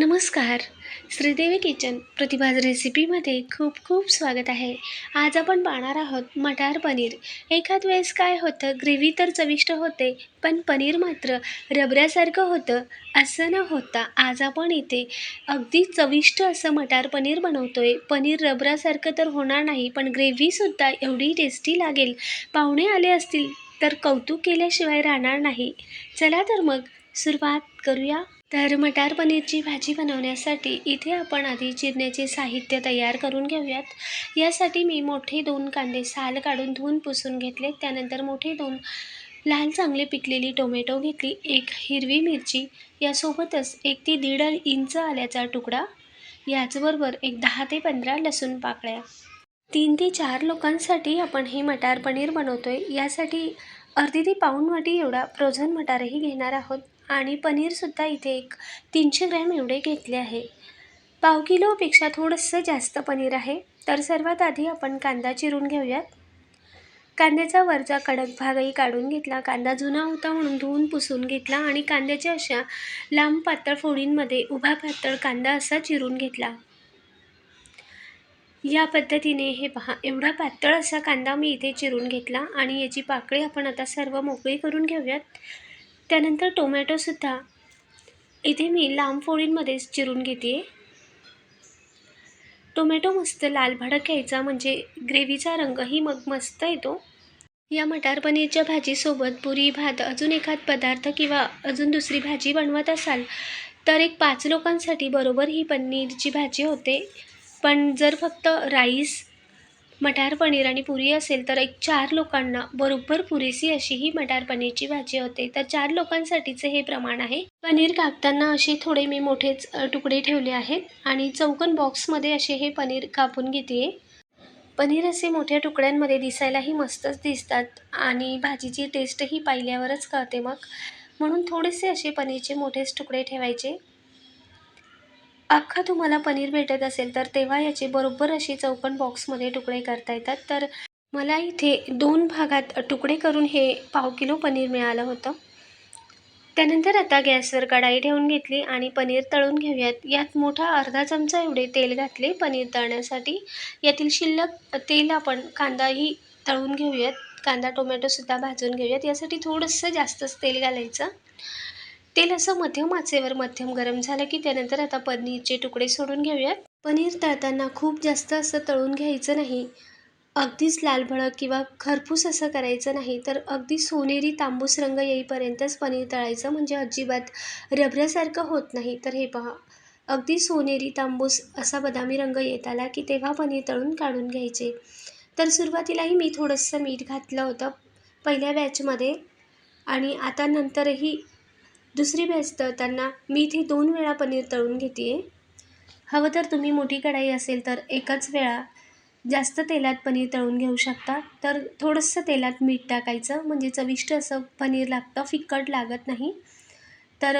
नमस्कार. श्रीदेवी किचन प्रतिभाज रेसिपीमध्ये खूप खूप स्वागत आहे. आज आपण पाहणार आहोत मटार पनीर. एखाद वेळेस काय होतं ग्रेव्ही तर चविष्ट होते पण पनीर मात्र रबऱ्यासारखं होतं असं न होता आज आपण इथे अगदी चविष्ट असं मटार पनीर बनवतोय. पनीर रबरासारखं तर होणार नाही पण ग्रेव्हीसुद्धा एवढी टेस्टी लागेल. पाहुणे आले असतील तर कौतुक केल्याशिवाय राहणार नाही. चला तर मग सुरुवात करूया. तर मटार पनीरची भाजी बनवण्यासाठी इथे आपण आधी चिरण्याचे साहित्य तयार करून घेऊयात. यासाठी मी मोठे दोन कांदे साल काढून धुवून पुसून घेतले. त्यानंतर मोठे दोन लाल चांगले पिकलेली टोमॅटो घेतली. एक हिरवी मिरची यासोबतच एक ते दीड इंच आल्याचा तुकडा याचबरोबर एक दहा ते पंधरा लसूण पाकळ्या. तीन ते चार लोकांसाठी आपण हे मटार पनीर बनवतोय. यासाठी अर्धी ते पाऊण वाटी एवढा फ्रोझन मटारही घेणार आहोत. आणि पनीरसुद्धा इथे एक तीनशे ग्रॅम एवढे घेतले आहे. पाव किलोपेक्षा थोडंसं जास्त पनीर आहे. तर सर्वात आधी आपण कांदा चिरून घेऊयात. कांद्याचा वरचा कडक भागही काढून घेतला. कांदा जुना होता म्हणून धुवून पुसून घेतला आणि कांद्याच्या अशा लांब पातळ फोडींमध्ये उभा पातळ कांदा असा चिरून घेतला. या पद्धतीने हे पहा एवढा पातळ असा कांदा मी इथे चिरून घेतला आणि याची पाकळी आपण आता सर्व मोकळी करून घेऊयात. त्यानंतर टोमॅटोसुद्धा इथे मी लांब फोडींमध्येच चिरून घेते टोमॅटो मस्त लाल भडक घ्यायचा म्हणजे ग्रेव्हीचा रंगही मग मस्त येतो. या मटार पनीरच्या भाजीसोबत पुरी भात अजून एखाद पदार्थ किंवा अजून दुसरी भाजी बनवत असाल तर एक पाच लोकांसाठी बरोबर ही पनीरची भाजी होते. पण जर फक्त राईस मटार पनीर आणि पुरी असेल तर एक चार लोकांना बरोबर पुरेशी अशी ही मटार पनीरची भाजी होते. तर चार लोकांसाठीचे हे प्रमाण आहे. पनीर कापताना असे थोडे मी मोठेच तुकडे ठेवले आहेत आणि चौकन बॉक्समध्ये असे हे पनीर कापून घेते पनीर असे मोठ्या तुकड्यांमध्ये दिसायलाही मस्तच दिसतात आणि भाजीची टेस्टही पाहिल्यावरच कळते मग. म्हणून थोडेसे असे पनीरचे मोठेच तुकडे ठेवायचे. अख्खा तुम्हाला पनीर भेटत असेल तर तेव्हा याचे बरोबर असे चौकण बॉक्समध्ये तुकडे करता येतात. तर मला इथे दोन भागात तुकडे करून हे पाव किलो पनीर मिळालं होतं. त्यानंतर आता गॅसवर कढाई ठेवून घेतली आणि पनीर तळून घेऊयात. यात मोठा अर्धा चमचा एवढे तेल घातले पनीर तळण्यासाठी. यातील शिल्लक तेल आपण कांदाही तळून घेऊयात. कांदा टोमॅटोसुद्धा भाजून घेऊयात. यासाठी थोडंसं जास्तच तेल घालायचं. तेल असं मध्यम आचेवर मध्यम गरम झालं की त्यानंतर आता पनीरचे तुकडे सोडून घेऊयात. पनीर तळताना खूप जास्त असं तळून घ्यायचं नाही. अगदीच लालभळक किंवा खरपूस असं करायचं नाही तर अगदी सोनेरी तांबूस रंग येईपर्यंतच पनीर तळायचं म्हणजे अजिबात रबऱ्यासारखं होत नाही. तर हे पहा अगदी सोनेरी तांबूस असा बदामी रंग येत आला की तेव्हा पनीर तळून काढून घ्यायचे. तर सुरुवातीलाही मी थोडंसं मीठ घातलं होतं पहिल्या बॅचमध्ये आणि आता नंतरही दुसरी बॅच त्यांना मी इथे दोन वेळा पनीर तळून घेते आहे हवं तर तुम्ही मोठी कढाई असेल तर एकच वेळा. जास्त तेलात पनीर तळून घेऊ शकता. तर थोडंसं तेलात मीठ टाकायचं. म्हणजे चविष्ट असं पनीर लागतं. फिक्कट लागत नाही. तर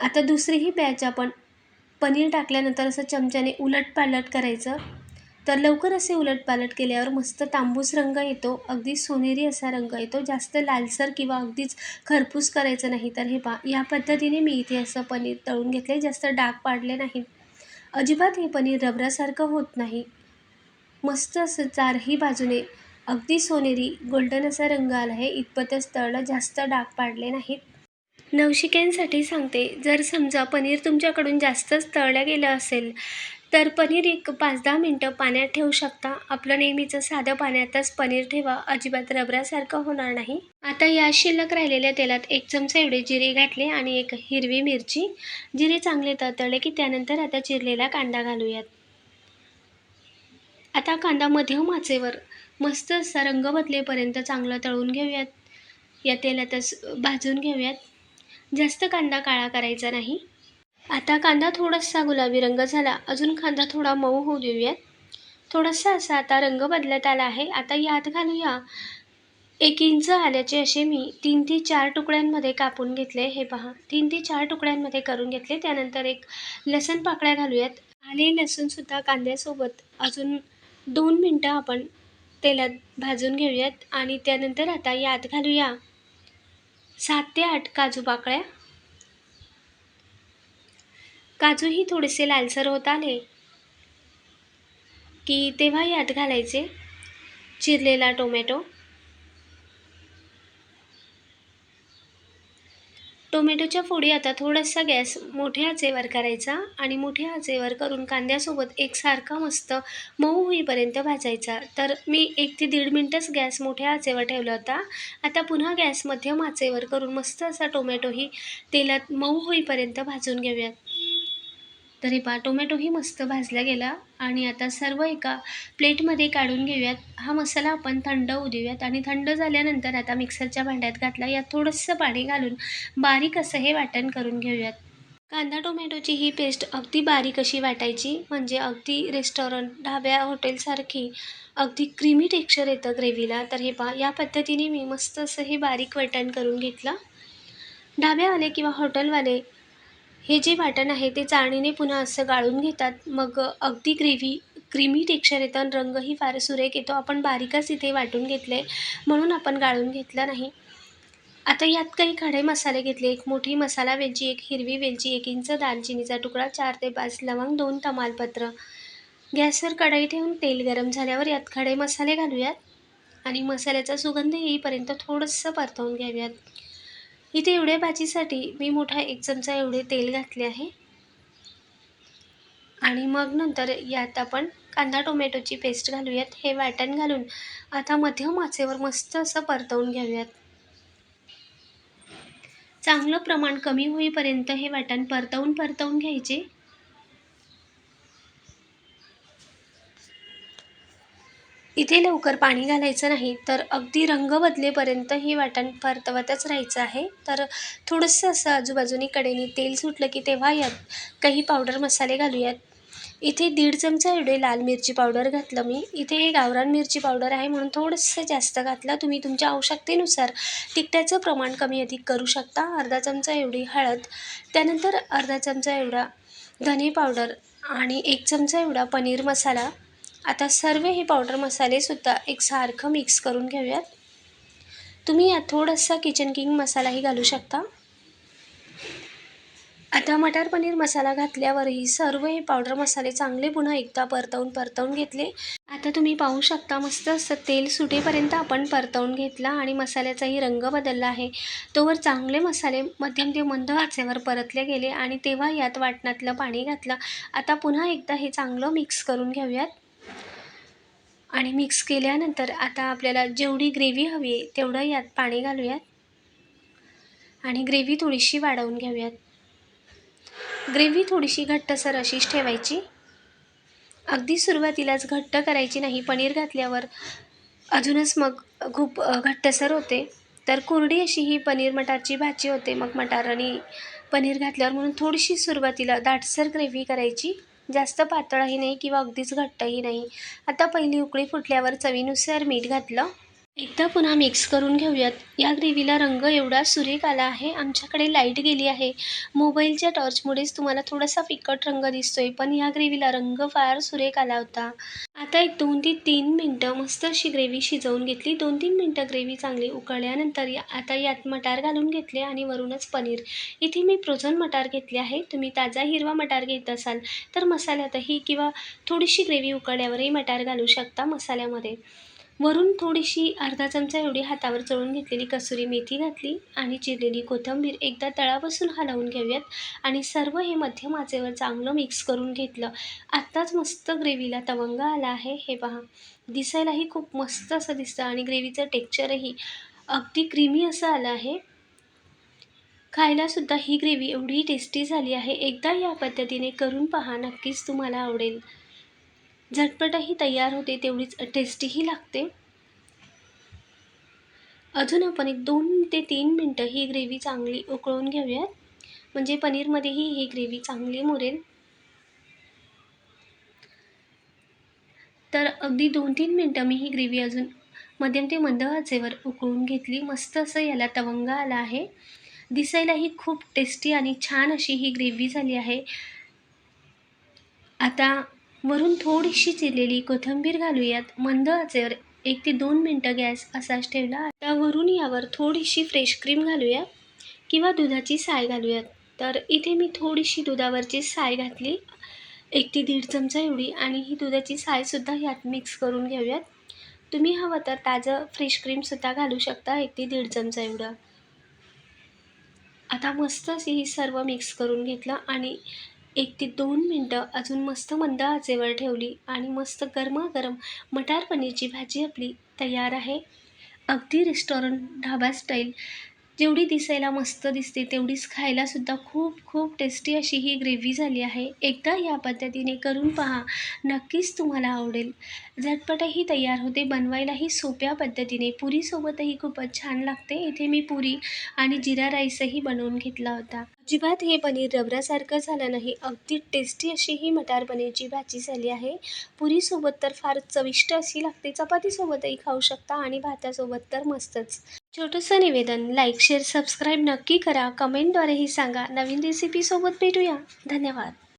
आता दुसरीही बॅच आपण पनीर टाकल्यानंतर असं चमच्याने उलटपालट करायचं. तर लवकर असे उलटपालट केल्यावर मस्त तांबूस रंग येतो. अगदी सोनेरी असा रंग येतो. जास्त लालसर किंवा अगदीच खरपूस करायचं नाही तर हे पा या पद्धतीने मी इथे असं पनीर तळून घेतले जास्त डाग पाडले नाहीत अजिबात हे पनीर रबरासारखं होत नाही. मस्त असं चारही बाजूने अगदी सोनेरी गोल्डन असा रंग आला आहे. इतपतच तळलं जास्त डाग पाडले नाहीत. नवशिक्यांसाठी सांगते जर समजा पनीर तुमच्याकडून जास्तच तळलं गेलं असेल तर पनीर एक पाच दहा मिनटं पाण्यात ठेवू शकता. आपलं नेहमीचं साधं पाण्यातच पनीर ठेवा. अजिबात रबरासारखं होणार नाही. आता या शिल्लक राहिलेल्या तेलात एक चमचा एवढे जिरे घातले आणि एक हिरवी मिरची. जिरे चांगले तळतळले की त्यानंतर आता चिरलेला कांदा घालूयात. आता कांदा मध्यम आचेवर मस्त असा रंग बदलेपर्यंत चांगलं तळून घेऊयात. या तेलातच भाजून घेऊयात. जास्त कांदा काळा करायचा नाही. आता कांदा थोडासा गुलाबी रंग झाला. अजून कांदा थोडा मऊ होऊ देऊयात. थोडासा असा आता रंग बदलत आला आहे. आता यात घालूया. एक इंच आल्याचे असे मी तीन ते चार तुकड्यांमध्ये कापून घेतले. हे पहा. तीन ते चार तुकड्यांमध्ये करून घेतले. त्यानंतर एक लसण पाकळ्या घालूयात. आले लसूणसुद्धा कांद्यासोबत. अजून दोन मिनटं आपण तेलात भाजून घेऊयात. आणि त्यानंतर आता यात घालूया सात ते आठ काजू पाकळ्या. काजूही थोडेसे लालसर होत आले. की तेव्हा यात घालायचे? चिरलेला टोमॅटो. टोमॅटोच्या फोडी आता थोडासा गॅस मोठ्या आचेवर करायचा आणि मोठ्या आचेवर करून कांद्यासोबत एकसारखा मस्त मऊ होईपर्यंत भाजायचा. तर मी एक ते दीड मिनटंच गॅस मोठ्या आचेवर ठेवला होता. आता पुन्हा गॅस मध्यम आचेवर करून मस्त असा टोमॅटोही तेलात मऊ होईपर्यंत भाजून घेऊयात. तर हे पा टोमॅटोही मस्त भाजला गेला आणि आता सर्व एका प्लेटमध्ये काढून घेऊयात. हा मसाला आपण थंड होऊ देऊयात आणि थंड झाल्यानंतर आता मिक्सरच्या भांड्यात घातला यात थोडंसं पाणी घालून बारीक असं हे वाटण करून घेऊयात. कांदा टोमॅटोची ही पेस्ट अगदी बारीक अशी वाटायची म्हणजे अगदी रेस्टॉरंट ढाब्या हॉटेलसारखी अगदी क्रीमी टेक्स्चर येतं ग्रेव्हीला. तर हे पहा या पद्धतीने मी मस्त असं हे बारीक वाटण करून घेतलं. ढाब्यावाले किंवा हॉटेलवाले हे जे वाटण आहे ते चाळणीने पुन्हा असं गाळून घेतात. मग अगदी ग्रेव्ही क्रीमी टेक्स्चर येतं आणि रंगही फार सुरेख येतो. आपण बारीकच इथे वाटून घेतले म्हणून आपण गाळून घेतलं नाही. आता यात काही खडे मसाले घेतले. एक मोठी मसाला वेलची एक हिरवी वेलची एक इंच दालचिनीचा तुकडा चार ते पाच लवंग दोन तमालपत्र. गॅसवर कढई ठेवून तेल गरम झाल्यावर यात खडे मसाले घालूयात आणि मसाल्याचा सुगंध येईपर्यंत थोडंसं परतवून घ्याव्यात. इथे एवढ्या भाजीसाठी मी मोठा एक चमचा एवढे तेल घातले आहे. आणि मग नंतर यात आपण कांदा टोमॅटोची पेस्ट घालूयात. हे वाटण घालून आता मध्यम आचेवर मस्त असं परतवून घेऊयात. चांगलं प्रमाण कमी होईपर्यंत हे वाटण परतवून परतवून घ्यायचे. इथे लवकर पाणी घालायचं नाही तर अगदी रंग बदलेपर्यंत हे वाटण परतवतच राहायचं आहे. तर थोडंसं असं आजूबाजूनी कडेने तेल सुटलं की तेव्हा यात काही पावडर मसाले घालूयात. इथे दीड चमचा एवढे लाल मिरची पावडर घातलं मी. इथे हे गावरान मिरची पावडर आहे म्हणून थोडंसं जास्त घातलं. तुम्ही तुमच्या आवश्यकतेनुसार तिखटाचं प्रमाण कमी अधिक करू शकता. अर्धा चमचा एवढी हळद त्यानंतर अर्धा चमचा एवढा धने पावडर आणि एक चमचा एवढा पनीर मसाला. आता सर्व हे पावडर मसालेसुद्धा एकसारखं मिक्स करून घेऊयात. तुम्ही यात थोडासा किचन किंग मसालाही घालू शकता. आता मटार पनीर मसाला घातल्यावरही सर्व हे पावडर मसाले चांगले पुन्हा एकदा परतवून परतवून घेतले. आता तुम्ही पाहू शकता मस्त असं तेल सुटेपर्यंत आपण परतवून घेतला आणि मसाल्याचाही रंग बदलला आहे. तोवर चांगले मसाले मध्यम ते मंद आचेवर परतले गेले आणि तेव्हा यात वाटणातलं पाणी घातलं. आता पुन्हा एकदा हे चांगलं मिक्स करून घेऊयात. आणि मिक्स केल्यानंतर आता आपल्याला जेवढी ग्रेव्ही हवी आहे तेवढं यात पाणी घालूयात. आणि ग्रेव्ही थोडीशी वाढवून घेऊयात. ग्रेव्ही थोडीशी घट्टसर अशीच ठेवायची. अगदी सुरुवातीलाच घट्ट करायची नाही पनीर घातल्यावर अजूनच मग खूप घट्टसर होते. तर कोरडी अशी ही पनीर मटारची भाजी होते मग मटार आणि पनीर घातल्यावर म्हणून थोडीशी सुरुवातीला दाटसर ग्रेव्ही करायची. जास्त पातळही नाही किंवा अगदीच घट्टही नाही. आता पहिली उकळी फुटल्यावर चवीनुसार मीठ घातलं. एकदा पुन्हा मिक्स करून घेऊयात. या ग्रेव्हीला रंग एवढा सुरेख आला आहे. आमच्याकडे लाइट गेली आहे. मोबाईलच्या टॉर्चमुळेच तुम्हाला थोडासा फिकट रंग दिसतोय पण या ग्रेव्हीला रंग फार सुरेख आला होता. आता एक दोन ते तीन मिनटं मस्त अशी ग्रेव्ही शिजवून घेतली. दोन तीन मिनटं ग्रेव्ही चांगली उकळल्यानंतर या आता यात मटार घालून घेतले आणि वरूनच पनीर. इथे मी फ्रोझन मटार घेतले आहे. तुम्ही ताजा हिरवा मटार घेत असाल तर मसाल्यातही किंवा थोडीशी ग्रेव्ही उकळल्यावरही मटार घालू शकता मसाल्यामध्ये. वरून थोडीशी अर्धा चमचा एवढी हातावर चळून घेतलेली कसुरी मेथी घातली आणि चिरलेली कोथिंबीर एकदा तळापासून हलवून घेऊयात आणि सर्व हे मध्यम आचेवर चांगलं मिक्स करून घेतलं. आत्ताच मस्त ग्रेव्हीला तवंग आला आहे. हे पहा दिसायलाही खूप मस्त असं दिसतं आणि ग्रेव्हीचं टेक्स्चरही अगदी क्रीमी असं आलं आहे. खायलासुद्धा ही ग्रेव्ही एवढी टेस्टी झाली आहे. एकदा या पद्धतीने करून पहा नक्कीच तुम्हाला आवडेल. झटपटही तयार होते तेवढीच टेस्टीही लागते. अजून आपण एक दोन ते तीन मिनटं ही ग्रेव्ही चांगली उकळून घेऊयात. म्हणजे पनीरमध्येही ही ग्रेव्ही चांगली मुरेल. तर अगदी दोन तीन मिनटं मी ही ग्रेव्ही अजून मध्यम ते मंद आचेवर उकळून घेतली. मस्त असं याला तवंग आला आहे. दिसायलाही खूप टेस्टी आणि छान अशी ही ग्रेव्ही झाली आहे. आता वरून थोडीशी चिरलेली कोथिंबीर घालूयात. मंद आचेवर एक ते दोन मिनटं गॅस असाच ठेवला आता वरून यावर थोडीशी फ्रेश क्रीम घालूयात किंवा दुधाची साय घालूयात. तर इथे मी थोडीशी दुधावरची साय घातली. एक ते दीड चमचा एवढी आणि ही दुधाची सायसुद्धा ह्यात मिक्स करून घेऊयात. तुम्ही हवं तर ताजं फ्रेश क्रीमसुद्धा घालू शकता एक ते दीड चमचा एवढं. आता मस्त अशी ही सर्व मिक्स करून घेतलं आणि एक ते दोन मिनटं अजून मस्त मंद आचेवर ठेवली आणि मस्त गरमागरम मटार पनीरची भाजी आपली तयार आहे. अगदी रेस्टॉरंट ढाबा स्टाईल जेवढी दिसायला मस्त दिसते तेवढीच खायलासुद्धा खूप खूप टेस्टी अशी ही ग्रेव्ही झाली आहे. एकदा या पद्धतीने करून पहा. नक्कीच तुम्हाला आवडेल. झटपटही तयार होते. बनवायलाही सोप्या पद्धतीने. पुरीसोबतही खूपच छान लागते. इथे मी पुरी आणि जिरा राईसही बनवून घेतला होता. अजिबात हे पनीर रबरासारखं झालं नाही. अगदी टेस्टी अशी ही मटार पनीरची भाजी झाली आहे. पुरीसोबत तर फार चविष्ट अशी लागते. चपातीसोबतही खाऊ शकता आणि भातासोबत तर मस्तच. छोटंसं निवेदन लाईक शेअर सबस्क्राईब नक्की करा. कमेंटद्वारेही सांगा. नवीन रेसिपीसोबत भेटूया. धन्यवाद.